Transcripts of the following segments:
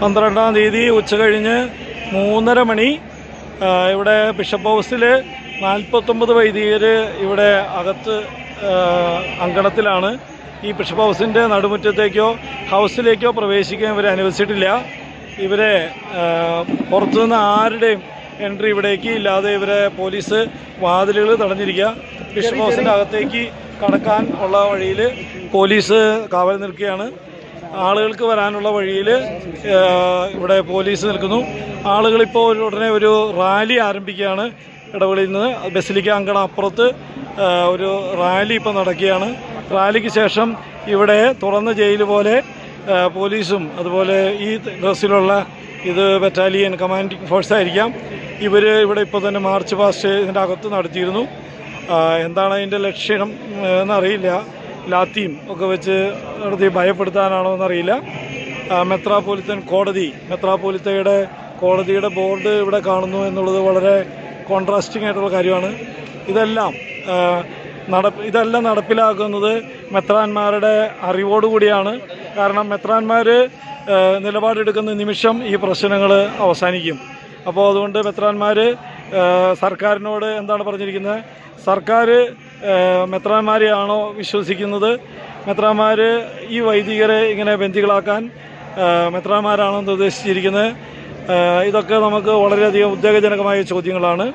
പന്ത്രണ്ടാം തീയതി ഉച്ച കഴിഞ്ഞ് മൂന്നര മണി ഇവിടെ ബിഷപ്പ് ഹൗസിൽ നാൽപ്പത്തൊമ്പത് വൈദികർ ഇവിടെ അകത്ത് അങ്കണത്തിലാണ്. ഈ ബിഷപ്പ് ഹൗസിന്റെ നടുമുറ്റത്തേക്കോ ഹൗസിലേക്കോ പ്രവേശിക്കാൻ ഇവരെ അനുവദിച്ചിട്ടില്ല. ഇവരെ പുറത്തുനിന്ന് ആരുടെയും എൻട്രി ഇവിടേക്ക് ഇല്ലാതെ ഇവരെ പോലീസ് വാതിലുകൾ തടഞ്ഞിരിക്കുക. ബിഷപ്പ് ഹൗസിന്റെ അകത്തേക്ക് കടക്കാൻ ഉള്ള വഴിയിൽ പോലീസ് കാവൽ നിൽക്കുകയാണ്. ആളുകൾക്ക് വരാനുള്ള വഴിയിൽ ഇവിടെ പോലീസ് നിൽക്കുന്നു. ആളുകളിപ്പോൾ ഉടനെ ഒരു റാലി ആരംഭിക്കുകയാണ്. ഇടവകളിൽ നിന്ന് ബസിലിക്ക അങ്കണ അപ്പുറത്ത് ഒരു റാലി ഇപ്പോൾ നടക്കുകയാണ്. റാലിക്ക് ശേഷം ഇവിടെ തുറന്ന ജയിൽ പോലെ പോലീസും അതുപോലെ ഈ ഡ്രസ്സിലുള്ള ഇത് ബറ്റാലിയൻ കമാൻഡിങ് ഫോഴ്സ് ആയിരിക്കാം. ഇവർ ഇവിടെ ഇപ്പോൾ തന്നെ മാർച്ച് പാസ്റ്റ് ഇതിന്റെ അകത്ത് നടത്തിയിരുന്നു. എന്താണ് അതിന്റെ ലക്ഷ്യം എന്നറിയില്ല. ലാത്തിയും ഒക്കെ വെച്ച് നടത്തി ഭയപ്പെടുത്താനാണോ എന്നറിയില്ല. മെത്രാപോലിത്തൻ കോടതി മെത്രാപോലിത്തയുടെ കോടതിയുടെ ബോർഡ് ഇവിടെ കാണുന്നു എന്നുള്ളത് വളരെ കോൺട്രാസ്റ്റിംഗ് ആയിട്ടുള്ള കാര്യമാണ്. ഇതെല്ലാം നട ഇതെല്ലാം നടപ്പിലാക്കുന്നത് മെത്രാന്മാരുടെ അറിവോടുകൂടിയാണ് കാരണം മെത്രാന്മാർ നിലപാടെടുക്കുന്ന നിമിഷം ഈ പ്രശ്നങ്ങൾ അവസാനിക്കും. അപ്പോൾ അതുകൊണ്ട് മെത്രാന്മാർ സർക്കാരിനോട് എന്താണ് പറഞ്ഞിരിക്കുന്നത്? സർക്കാർ മെത്രാന്മാരെയാണോ വിശ്വസിക്കുന്നത്? മെത്രാന്മാർ ഈ വൈദികരെ ഇങ്ങനെ ബന്ധികളാക്കാൻ മെത്രാന്മാരാണോ നിർദ്ദേശിച്ചിരിക്കുന്നത് ഇതൊക്കെ നമുക്ക് വളരെയധികം ഉദ്വേഗജനകമായ ചോദ്യങ്ങളാണ്.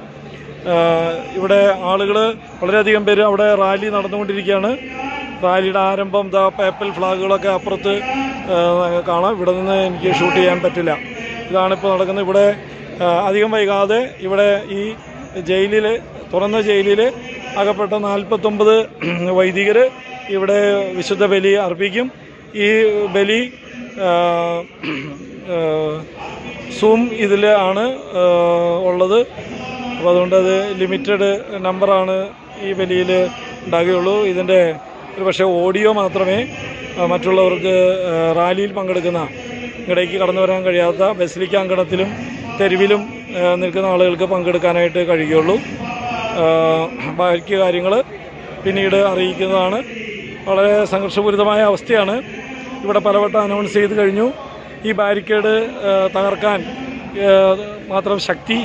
ഇവിടെ ആളുകൾ വളരെയധികം പേര് അവിടെ റാലി നടന്നുകൊണ്ടിരിക്കുകയാണ്. റാലിയുടെ ആരംഭം ദ പേപ്പൽ ഫ്ലാഗുകളൊക്കെ അപ്പുറത്ത് കാണാം. ഇവിടെ നിന്ന് എനിക്ക് ഷൂട്ട് ചെയ്യാൻ പറ്റില്ല. ഇതാണിപ്പോൾ നടക്കുന്നത്. ഇവിടെ അധികം വൈകാതെ ഇവിടെ ഈ ജയിലിൽ തുറന്ന ജയിലിൽ അകപ്പെട്ട നാൽപ്പത്തൊമ്പത് വൈദികർ ഇവിടെ വിശുദ്ധ ബലി അർപ്പിക്കും. ഈ ബലി സൂം ഇതിൽ ആണ് ഉള്ളത്. അപ്പോൾ അതുകൊണ്ട് അത് ലിമിറ്റഡ് നമ്പറാണ് ഈ ബലിയിൽ ഉണ്ടാകുകയുള്ളൂ. ഇതിന്റെ ഒരു പക്ഷേ ഓഡിയോ മാത്രമേ മറ്റുള്ളവർക്ക് റാലിയിൽ പങ്കെടുക്കുന്ന ഇടയ്ക്ക് കടന്നു വരാൻ കഴിയാത്ത ബസിലിക്ക അങ്കണത്തിലും തെരുവിലും നിൽക്കുന്ന ആളുകൾക്ക് പങ്കെടുക്കാനായിട്ട് കഴിയുകയുള്ളൂ. ബാക്കി കാര്യങ്ങൾ പിന്നീട് അറിയിക്കുന്നതാണ്. വളരെ സംഘർഷപൂരിതമായ അവസ്ഥയാണ്. ഇവിടെ പലവട്ടം അനൗൺസ് ചെയ്ത് കഴിഞ്ഞു. ഈ ബാരിക്കേഡ് തകർക്കാൻ മാത്രം ശക്തി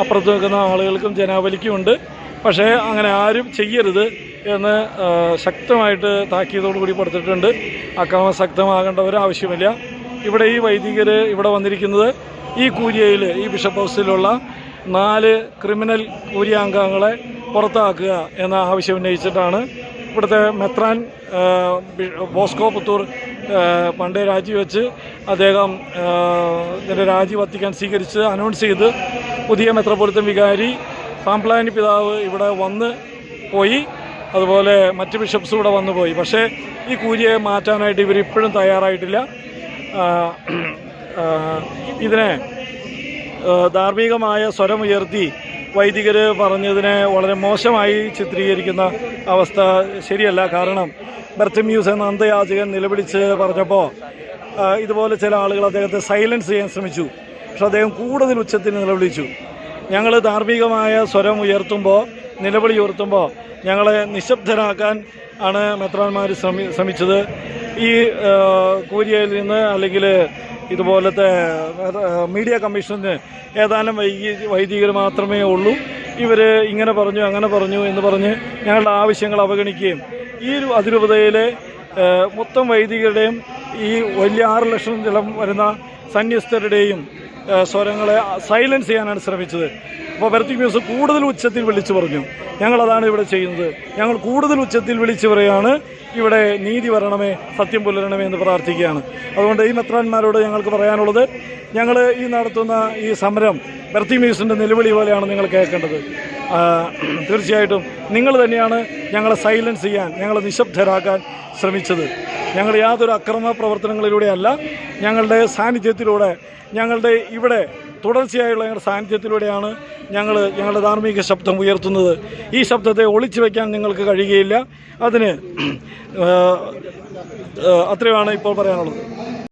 അപ്പുറത്ത് നിൽക്കുന്ന ആളുകൾക്കും ജനാവലിക്കും ഉണ്ട്. പക്ഷേ അങ്ങനെ ആരും ചെയ്യരുത് എന്ന് ശക്തമായിട്ട് താക്കീതോടുകൂടി കൊടുത്തിട്ടുണ്ട്. അക്രമം ശക്തമാകേണ്ട ആവശ്യമില്ല. ഇവിടെ ഈ വൈദികർ ഇവിടെ വന്നിരിക്കുന്നത് ഈ കൂരിയയിൽ ഈ ബിഷപ്പ് ഹൗസിലുള്ള നാല് ക്രിമിനൽ കൂരിയാംഗങ്ങളെ പുറത്താക്കുക എന്ന ആവശ്യം ഉന്നയിച്ചിട്ടാണ് ഇവിടുത്തെ മെത്രാൻ ബോസ്കോ പുത്തൂർ പണ്ടേ രാജിവെച്ച് അദ്ദേഹം ഇതിന്റെ രാജി വത്തിക്കാൻ സ്വീകരിച്ച് അനൗൺസ് ചെയ്ത് പുതിയ മെത്രോപൊളിത്തൻ വികാരി പാംപ്ലാനി പിതാവ് ഇവിടെ വന്ന് പോയി. അതുപോലെ മറ്റ് ബിഷപ്സ് ഇവിടെ വന്നു പോയി. പക്ഷേ ഈ കൂലിയെ മാറ്റാനായിട്ട് ഇവർ ഇപ്പോഴും തയ്യാറായിട്ടില്ല ഇതിനെ ധാർമ്മികമായ സ്വരമുയർത്തി വൈദികർ പറഞ്ഞതിനെ വളരെ മോശമായി ചിത്രീകരിക്കുന്ന അവസ്ഥ ശരിയല്ല. കാരണം ബർത്തമ്യൂസ് എന്ന അന്തയാചകൻ നിലവിളിച്ച് പറഞ്ഞപ്പോൾ ഇതുപോലെ ചില ആളുകൾ അദ്ദേഹത്തെ സൈലൻസ് ചെയ്യാൻ ശ്രമിച്ചു. പക്ഷെ അദ്ദേഹം കൂടുതൽ ഉച്ചത്തിൽ നിലവിളിച്ചു. ഞങ്ങൾ ധാർമ്മികമായ സ്വരം ഉയർത്തുമ്പോൾ നിലവിളി ഉയർത്തുമ്പോൾ ഞങ്ങളെ നിശബ്ദരാക്കാൻ ആണ് മെത്രാന്മാർ ശ്രമി ശ്രമിച്ചത്. ഈ കൂരിയയിൽ നിന്ന് അല്ലെങ്കിൽ ഇതുപോലത്തെ മീഡിയ കമ്മീഷന് ഏതാനും വൈകി വൈദികർ മാത്രമേ ഉള്ളൂ. ഇവർ ഇങ്ങനെ പറഞ്ഞു അങ്ങനെ പറഞ്ഞു എന്ന് പറഞ്ഞ് ഞങ്ങളുടെ ആവശ്യങ്ങൾ അവഗണിക്കുകയും ഈ അതിരൂപതയിലെ മൊത്തം വൈദികരുടെയും ഈ വലിയ ആറ് ലക്ഷം ജലം വരുന്ന സന്യസ്തരുടെയും സ്വരങ്ങളെ സൈലൻസ് ചെയ്യാനാണ് ശ്രമിച്ചത്. അപ്പോൾ ബെർത്തി മ്യൂസ് കൂടുതൽ ഉച്ചത്തിൽ വിളിച്ചു പറഞ്ഞു. ഞങ്ങളതാണ് ഇവിടെ ചെയ്യുന്നത്. ഞങ്ങൾ കൂടുതൽ ഉച്ചത്തിൽ വിളിച്ചു പറയുകയാണ് ഇവിടെ നീതി വരണമേ സത്യം പുലരണമേ എന്ന് പ്രാർത്ഥിക്കുകയാണ്. അതുകൊണ്ട് ഈ മെത്രാന്മാരോട് ഞങ്ങൾക്ക് പറയാനുള്ളത് ഞങ്ങൾ ഈ നടത്തുന്ന ഈ സമരം ബെർത്തി മ്യൂസിന്റെ നിലവിളി പോലെയാണ് നിങ്ങൾ കേൾക്കേണ്ടത്. തീർച്ചയായിട്ടും നിങ്ങൾ തന്നെയാണ് ഞങ്ങളെ സൈലൻസ് ചെയ്യാൻ ഞങ്ങളെ നിശബ്ദരാക്കാൻ ശ്രമിച്ചത്. ഞങ്ങൾ യാതൊരു അക്രമ പ്രവർത്തനങ്ങളിലൂടെയല്ല ഞങ്ങളുടെ സാന്നിധ്യത്തിലൂടെ ഞങ്ങളുടെ ഇവിടെ തുടർച്ചയായുള്ള ഞങ്ങളുടെ സാന്നിധ്യത്തിലൂടെയാണ് ഞങ്ങൾ ഞങ്ങളുടെ ധാർമ്മിക ശബ്ദം ഉയർത്തുന്നത്. ഈ ശബ്ദത്തെ ഒളിച്ചു വയ്ക്കാൻ നിങ്ങൾക്ക് കഴിയുകയില്ല. അതിന് അത്രയുമാണ് ഇപ്പോൾ പറയാനുള്ളത്.